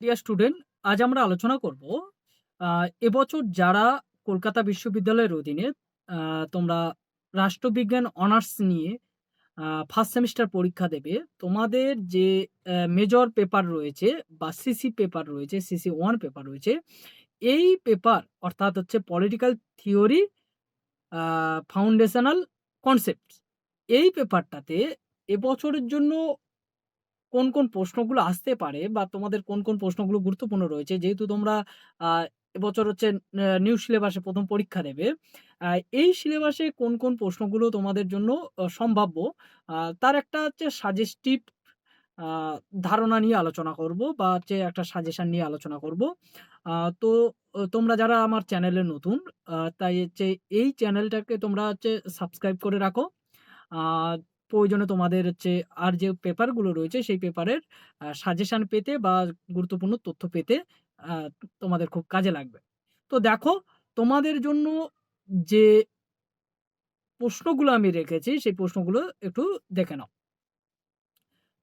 Dear student আজ আমরা আলোচনা করব এবছর যারা কলকাতা বিশ্ববিদ্যালয়ের অধীনে তোমরা রাষ্ট্রবিজ্ঞান, অনার্স নিয়ে ফার্স্ট সেমিস্টার পরীক্ষা দেবে, তোমাদের যে মেজর পেপার রয়েছে বা সিসি পেপার রয়েছে সিসি ওয়ান পেপার রয়েছে, এই পেপার অর্থাৎ হচ্ছে পলিটিক্যাল থিওরি ফাউন্ডেশনাল কনসেপ্ট এই পেপারটাতে এবছরের জন্য কোন, কোন প্রশ্নগুলো আসতে পারে বা তোমাদের কোন, কোন প্রশ্নগুলো গুরুত্বপূর্ণ রয়েছে যেহেতু তোমরা এবছর হচ্ছে নিউ সিলেবাসে প্রথম পরীক্ষা দেবে। এই সিলেবাসে কোন, কোন প্রশ্নগুলো তোমাদের জন্য সম্ভাব্য তার একটা হচ্ছে সাজেস্টিভ ধারণা নিয়ে আলোচনা করব বা হচ্ছে একটা সাজেশন নিয়ে আলোচনা করব। তো তোমরা যারা আমার চ্যানেলে নতুন তাই হচ্ছে এই চ্যানেলটাকে তোমরা হচ্ছে সাবস্ক্রাইব করে রাখো। প্রয়োজনে তোমাদের হচ্ছে আর যে পেপারগুলো রয়েছে সেই পেপারের সাজেশান পেতে বা গুরুত্বপূর্ণ তথ্য পেতে তোমাদের খুব কাজে লাগবে। তো দেখো তোমাদের জন্য যে প্রশ্নগুলো আমি রেখেছি সেই প্রশ্নগুলো একটু দেখে নাও।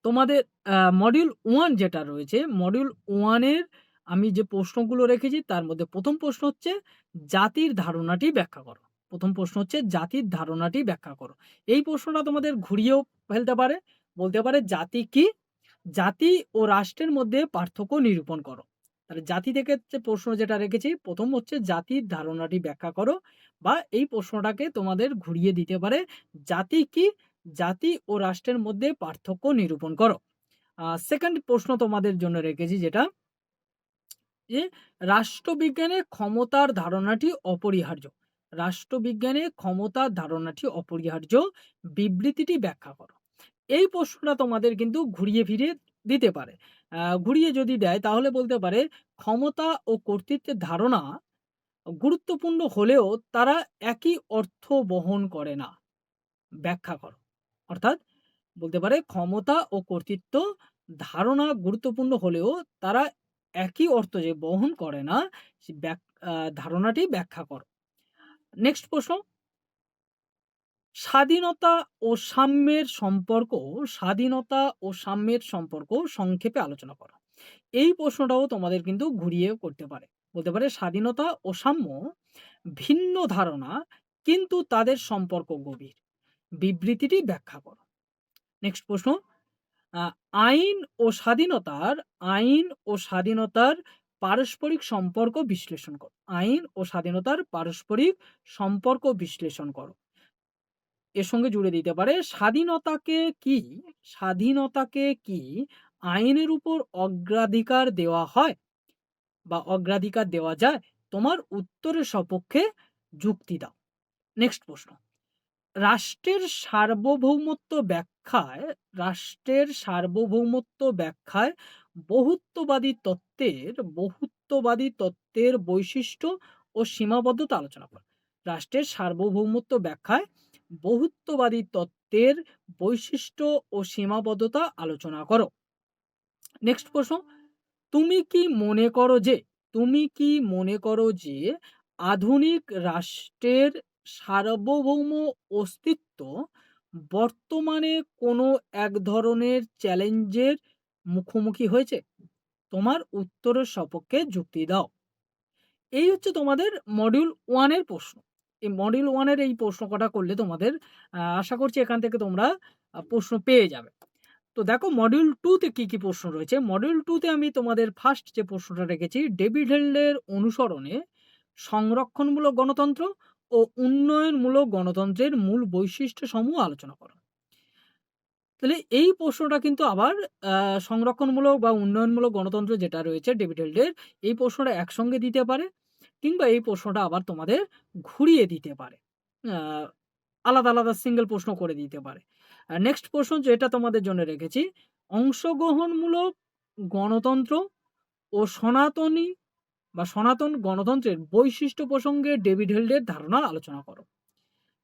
তোমাদের মডিউল ওয়ান যেটা রয়েছে, মডিউল ওয়ানের আমি যে প্রশ্নগুলো রেখেছি তার মধ্যে প্রথম প্রশ্ন হচ্ছে জাতির ধারণাটি ব্যাখ্যা করো। ১ম প্রশ্ন হচ্ছে, জাতির ধারণাটি ব্যাখ্যা করো। এই প্রশ্নটা তোমাদের ঘুরিয়েও ফেলতে পারে। বলতে পারে, জাতি কি? জাতি ও রাষ্ট্রের মধ্যে পার্থক্য নিরূপণ করো। তাহলে জাতি থেকে প্রশ্ন যেটা রেখেছি, প্রথম হচ্ছে জাতির ধারণাটি ব্যাখ্যা করো বা এই প্রশ্নটাকে তোমাদের ঘুরিয়ে দিতে পারে, জাতি কি? জাতি ও রাষ্ট্রের মধ্যে পার্থক্য নিরূপণ করো। সেকেন্ড প্রশ্ন তোমাদের জন্য রেখেছি যেটা যে রাষ্ট্রবিজ্ঞানে ক্ষমতার ধারণাটি অপরিহার্য। রাষ্ট্রবিজ্ঞানে ক্ষমতার ধারণাটি অপরিহার্য। বিবৃতিটি ব্যাখ্যা করো। এই প্রশ্নটা তোমাদের কিন্তু ঘুরিয়ে ফিরিয়ে দিতে পারে। ঘুরিয়ে যদি দেয় তাহলে বলতে পারে ক্ষমতা ও কর্তৃত্বের ধারণা গুরুত্বপূর্ণ হলেও তারা একই অর্থ বহন করে না। ব্যাখ্যা করো। অর্থাৎ বলতে পারে ক্ষমতা ও কর্তৃত্ব ধারণা গুরুত্বপূর্ণ হলেও তারা একই অর্থ যে বহন করে না ধারণাটি ব্যাখ্যা করো। নেক্সট প্রশ্ন স্বাধীনতা ও সাম্যের সম্পর্ক, স্বাধীনতা ও সাম্যের সম্পর্ক সংক্ষেপে আলোচনা করো। এই প্রশ্নটাও তোমাদের কিন্তু ঘুরিয়ে করতে পারে। বলতে পারে স্বাধীনতা ও সাম্য ভিন্ন ধারণা, কিন্তু তাদের সম্পর্ক গভীর। বিবৃতিটি ব্যাখ্যা করো। নেক্সট প্রশ্ন আইন ও স্বাধীনতার, আইন ও স্বাধীনতার পারস্পরিক সম্পর্ক বিশ্লেষণ করো। আইন ও স্বাধীনতার পারস্পরিক সম্পর্ক বিশ্লেষণ করো। এর সঙ্গে জুড়ে দিতে পারে স্বাধীনতাকে কি স্বাধীনতাকে কি আইনের উপর অগ্রাধিকার দেওয়া হয়? বা অগ্রাধিকার দেওয়া যায়? তোমার উত্তরের সপক্ষে যুক্তি দাও। নেক্সট প্রশ্ন রাষ্ট্রের সার্বভৌমত্ব ব্যাখ্যায়, রাষ্ট্রের সার্বভৌমত্ব ব্যাখ্যায় বহুত্ববাদী তত্ত্বের বহুত্ববাদী তত্ত্বের বৈশিষ্ট্য ও সীমাবদ্ধতা আলোচনা করো। রাষ্ট্রের সার্বভৌমত্ব ব্যাখ্যায় বহুত্ববাদী তত্ত্বের বৈশিষ্ট্য ও সীমাবদ্ধতা আলোচনা করো। নেক্সট প্রশ্ন, তুমি কি মনে করো যে, তুমি কি মনে করো যে আধুনিক রাষ্ট্রের সার্বভৌম অস্তিত্ব বর্তমানে কোনো এক ধরনের চ্যালেঞ্জের মুখোমুখি হয়েছে? তোমার উত্তরের সপক্ষে যুক্তি দাও। এই হচ্ছে তোমাদের মডিউল ওয়ানের প্রশ্ন। এই মডিউল ওয়ানের এই প্রশ্ন কটা করলে তোমাদের আশা করছি এখান থেকে তোমরা প্রশ্ন পেয়ে যাবে। তো দেখো মডিউল 2 তে কি, কি প্রশ্ন রয়েছে? মডিউল টুতে আমি তোমাদের ফার্স্ট যে প্রশ্নটা রেখেছি ডেভিড হেল্ডের অনুসরণে সংরক্ষণমূলক গণতন্ত্র ও উন্নয়নমূলক গণতন্ত্রের মূল বৈশিষ্ট্য সমূহ আলোচনা করো। তাহলে এই প্রশ্নটা কিন্তু আবার সংরক্ষণমূলক বা উন্নয়নমূলক গণতন্ত্র যেটা রয়েছে ডেভিড হেডলের এই প্রশ্নটা একসঙ্গে দিতে পারে কিংবা এই প্রশ্নটা আবার তোমাদের ঘুরিয়ে দিতে পারে। আলাদা, আলাদা সিঙ্গেল প্রশ্ন করে দিতে পারে। নেক্সট প্রশ্ন যেটা তোমাদের জন্য রেখেছি অংশগ্রহণমূলক গণতন্ত্র ও সনাতনী বা সনাতন গণতন্ত্রের বৈশিষ্ট্য প্রসঙ্গে ডেভিড হেডলের ধারণা আলোচনা করো।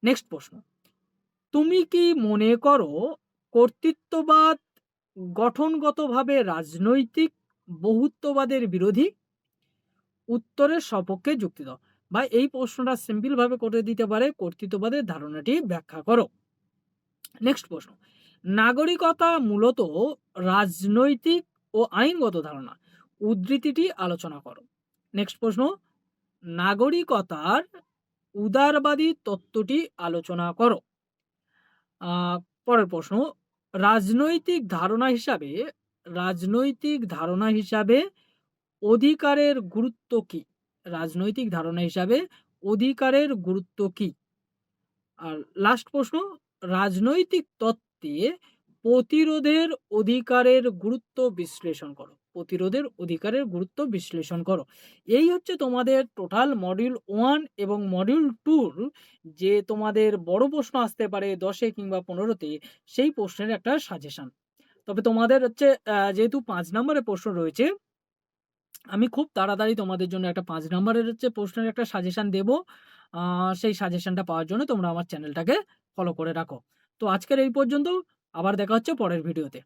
নেক্সট প্রশ্ন তুমি কি মনে করো কর্তৃত্ববাদ গঠনগতভাবে রাজনৈতিক বহুত্ববাদের বিরোধী? উত্তরের সপক্ষে যুক্তি দাও। বা এই প্রশ্নটা সিম্পল ভাবে করে দিতে পারে, কর্তৃত্ববাদের ধারণাটি ব্যাখ্যা করো। নেক্সট প্রশ্ন নাগরিকতা মূলত রাজনৈতিক ও আইনগত ধারণা। উদ্ধৃতিটি আলোচনা করো নেক্সট প্রশ্ন নাগরিকতার উদারবাদী তত্ত্বটি আলোচনা করো পরের প্রশ্ন রাজনৈতিক ধারণা হিসাবে, রাজনৈতিক ধারণা হিসাবে অধিকারের গুরুত্ব কি? রাজনৈতিক ধারণা হিসাবে অধিকারের গুরুত্ব কি? আর লাস্ট প্রশ্ন, রাজনৈতিক তত্ত্বে প্রতিরোধের অধিকারের গুরুত্ব বিশ্লেষণ করো। প্রতিরোধের অধিকারের গুরুত্ব বিশ্লেষণ করো। এই হচ্ছে তোমাদের টোটাল মডিউল ওয়ান এবং মডিউল টুর যে তোমাদের বড় প্রশ্ন আসতে পারে দশে কিংবা পনেরোতে, সেই প্রশ্নের একটা সাজেশন তবে তোমাদের হচ্ছে যেহেতু পাঁচ নম্বরের প্রশ্ন রয়েছে, আমি খুব তাড়াতাড়ি তোমাদের জন্য একটা পাঁচ নম্বরের হচ্ছে প্রশ্নের একটা সাজেশন দেব। সেই সাজেশনটা পাওয়ার জন্য তোমরা আমার চ্যানেলটাকে ফলো করে রাখো। তো আজকের এই পর্যন্ত, আবার দেখা হচ্ছে পরের ভিডিওতে